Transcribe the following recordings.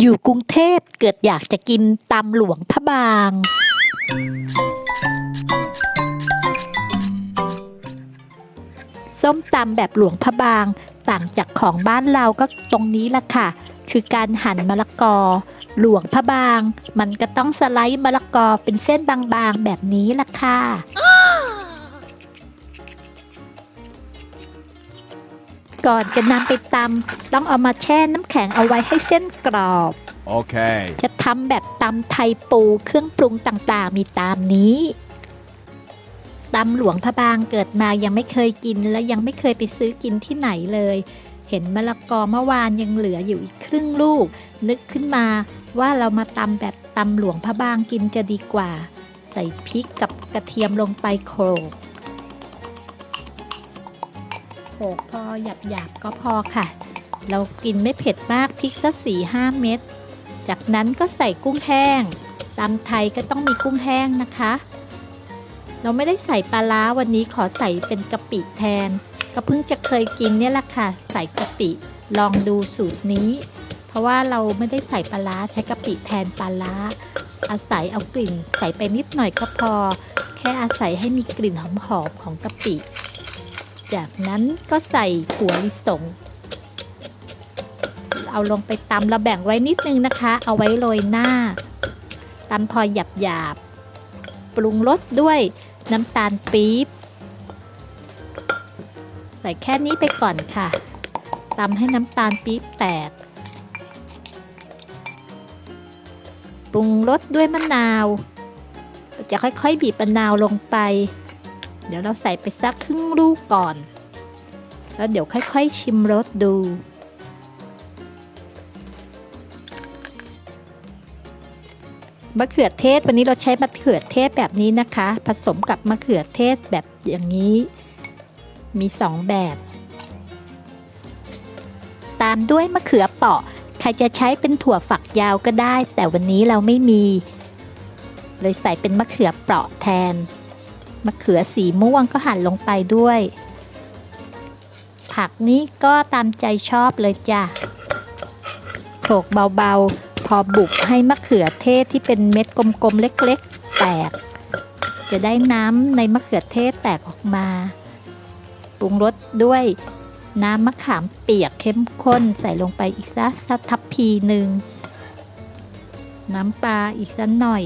อยู่กรุงเทพเกิดอยากจะกินตำหลวงพระบาง ส้มตำแบบหลวงพระบาง ต่างจากของบ้านเราก็ตรงนี้ละค่ะ คือการหั่นมะละกอ หลวงพระบาง มันก็ต้องสไลด์มะละกอเป็นเส้นบางๆแบบนี้ละค่ะ ก่อนจะนำไปตำต้องเอามาแช่น้ำแข็งเอาไว้ให้เส้นกรอบ Okay. จะทำแบบตำไทยปูเครื่องปรุงต่างๆ มีตามนี้ตำหลวงพระบางเกิดมายังไม่เคยกินและยังไม่เคยไปซื้อกินที่ไหนเลย เห็นมะละกอเมื่อวานยังเหลืออยู่อีกครึ่งลูก นึกขึ้นมาว่าเรามาตำแบบตำหลวงพระบางกินจะดีกว่า ใส่พริกกับกระเทียมลงไปโขลกโขล กพอหยาบๆก็พอค่ะ เรากินไม่เผ็ดมากพริกสักสี่ห้าเม็ด จากนั้นก็ใส่กุ้งแห้งตำไทยก็ต้องมีกุ้งแห้งนะคะ เราไม่ได้ใส่ปลาร้าวันนี้ขอใส่เป็นกะปิแทน ก็เพิ่งจะเคยกินเนี่ยแหละค่ะ ใส่กะปิลองดูสูตรนี้ เพราะว่าเราไม่ได้ใส่ปลาร้าใช้กะปิแทนปลาร้า อาศัยเอากลิ่น ใส่ไปนิดหน่อยก็พอ แค่อาศัยให้มีกลิ่นหอมๆของกะปิ จากนั้นก็ใส่ถั่วลิสง เอาลงไปตำเราแบ่งไว้นิดนึงนะคะ เอาไว้โรยหน้าตำพอหยาบหยาบๆปรุงรสด้วยน้ำตาลปี๊บใส่แค่นี้ไปก่อนค่ะตำให้น้ำตาลปี๊บแตก ปรุงรสด้วยมะนาว จะค่อยๆ บีบมะนาวลงไป ดี๋ยวเราใส่ไปสักครึ่งลูกก่อน แล้วเดี๋ยวค่อยๆชิมรสดู มะเขือเทศวันนี้เราใช้มะเขือเทศแบบนี้นะคะ ผสมกับมะเขือเทศแบบอย่างนี้ มีสองแบบ ตามด้วยมะเขือเปราะ ใครจะใช้เป็นถั่วฝักยาวก็ได้ แต่วันนี้เราไม่มี เลยใส่เป็นมะเขือเปราะแทน มะเขือสีม่วงก็หั่นลงไปด้วย ผักนี้ก็ตามใจชอบเลยจ้ะโขลกเบาๆ พอบุกให้มะเขือเทศที่เป็นเม็ดกลมๆ เล็กๆ แตก จะได้น้ำในมะเขือเทศแตกออกมา ปรุงรสด้วยน้ำมะขามเปียกเข้มข้นใส่ลงไปอีกสักทัพพีหนึ่ง น้ำปลาอีกสักหน่อย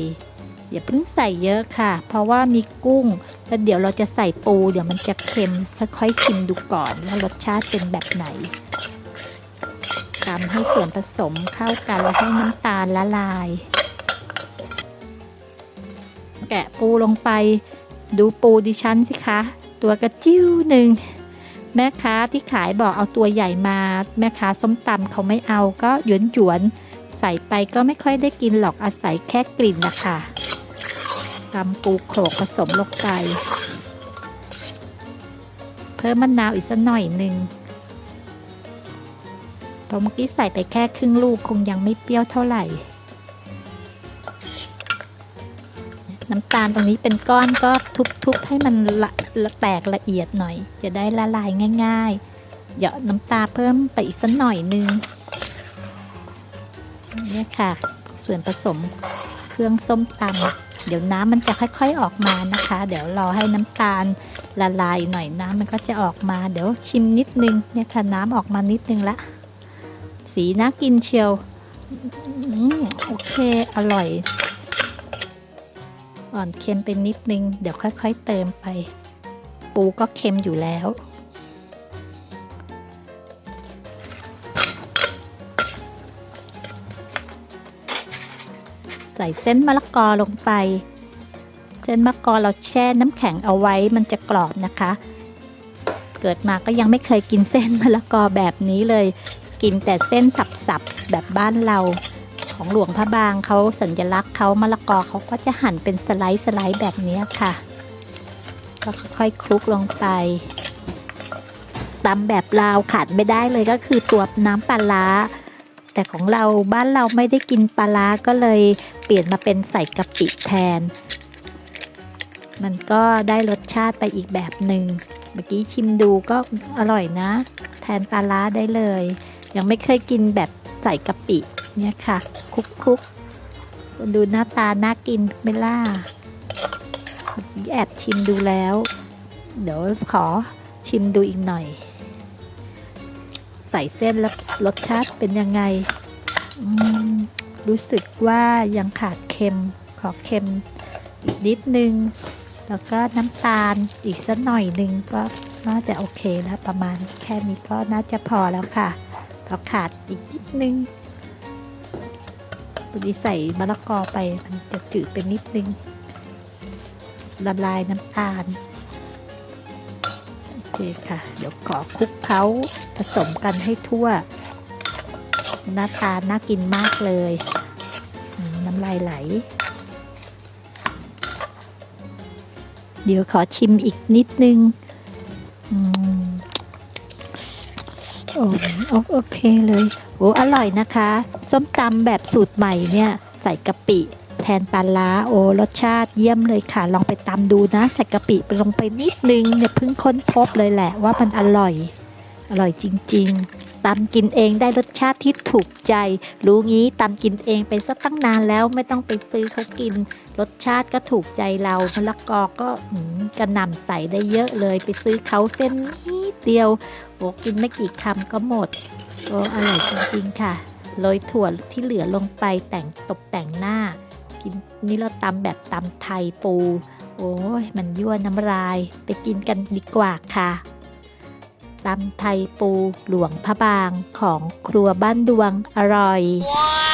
อย่าเพิ่งใส่เยอะค่ะ เพราะว่ามีกุ้ง แล้วเดี๋ยวเราจะใส่ปู เดี๋ยวมันจะเค็ม ค่อยๆชิมดูก่อนว่ารสชาติเป็นแบบไหนตำให้ส่วนผสมเข้ากันแล้วให้น้ำตาลละลาย แกะปูลงไป ดูปูดิฉันสิคะ ตัวกระจิ้วหนึ่งแม่ค้าที่ขายบอกเอาตัวใหญ่มา แม่ค้าส้มตำเขาไม่เอาก็หยวนหยวนใส่ไปก็ไม่ค่อยได้กินหรอกอาศัยแค่กลิ่นนะคะ ตำปูโขลกผสมลงไปเพิ่มมะนาวอีกสักหน่อยหนึ่งเพราะเมื่อกี้ใส่ไปแค่ครึ่งลูกคงยังไม่เปรี้ยวเท่าไหร่ น้ำตาลตรงนี้เป็นก้อนก็ทุบๆให้มันละละแตกละเอียดหน่อย จะได้ละลายง่ายๆ เหยาะน้ำตาเพิ่มไปอีกสักหน่อยนึงเนี่ยค่ะ ส่วนผสมเครื่องส้มตำ เดี๋ยวน้ำมันจะค่อยๆออกมานะคะ เดี๋ยวรอให้น้ำตาลละลายหน่อยน้ำมันก็จะออกมา เดี๋ยวชิมนิดนึงเนี่ยค่ะน้ำออกมานิดนึงละสีน่ากินเชียวอืมโอเคอร่อย อ่อนเค็มไปนิดนึง เดี๋ยวค่อยๆเติมไป ปูก็เค็มอยู่แล้ว ใส่เส้นมะละกอลงไป เส้นมะละกอเราแช่น้ำแข็งเอาไว้มันจะกรอบนะคะ เกิดมาก็ยังไม่เคยกินเส้นมะละกอแบบนี้เลย กินแต่เส้นสับๆแบบบ้านเราของหลวงพระบางเขาสัญลักษณ์เขามะละกอเขาก็จะหั่นเป็นสไลด์สไลด์แบบนี้ค่ะ ก็ค่อยๆคลุกลงไปตำแบบลาวขาดไม่ได้เลยก็คือตัวน้ำปลาร้าแต่ของเราบ้านเราไม่ได้กินปลาร้าก็เลย เปลี่ยนมาเป็นใส่กะปิแทน มันก็ได้รสชาติไปอีกแบบหนึ่งเมื่อกี้ชิมดูก็อร่อยนะ แทนปลาร้าได้เลย ยังไม่เคยกินแบบใส่กะปิเนี่ยค่ะ คุกคุกดูหน้าตาน่ากินไม่ล่าแอบชิมดูแล้ว เดี๋ยวขอชิมดูอีกหน่อย ใส่เส้นแล้วรสชาติเป็นยังไง อืม รู้สึกว่ายังขาดเค็ม ขอเค็มอีกนิดนึง แล้วก็น้ำตาลอีกสักหน่อยนึงก็น่าจะโอเคแล้วประมาณแค่นี้ก็น่าจะพอแล้วค่ะเพราขาดอีกนิดนึงพอดีใส่มะละกอไปมันจะจืดเป็นนิดนึง ละลายน้ำตาล โอเคค่ะ เดี๋ยวขอคลุกเคล้าผสมกันให้ทั่ว น้าตาน่ากินมากเลย น้ำลายไหล เดี๋ยวขอชิมอีกนิดนึงโอ้โอเคเลยโอ้อร่อยนะคะ ส้มตำแบบสูตรใหม่เนี่ย ใส่กะปิแทนปลาร้าโอ้รสชาติเยี่ยมเลยค่ะ ลองไปตำดูนะ ใส่กะปิไปลงไปนิดนึงเนี่ยเพิ่งค้นพบเลยแหละว่ามันอร่อย อร่อยจริง ๆ ตำกินเองได้รสชาติที่ถูกใจ รู้งี้ตำกินเองไปสักตั้งนานแล้วไม่ต้องไปซื้อเขากิน รสชาติก็ถูกใจเรามะละกอก็กระหน่ำใส่ได้เยอะเลย ไปซื้อเขาเส้นนิดเดียวโอ้กินไม่กี่คำก็หมดโอ้อร่อยจริงๆค่ะโรยถั่วที่เหลือลงไปแต่งตกแต่งหน้า กินนี่เราตำแบบตำไทยปู โอ้ยมันยั่วน้ำลาย ไปกินกันดีกว่าค่ะ ตำไทยปูหลวงพระบางของครัวบ้านดวงอร่อย Wow!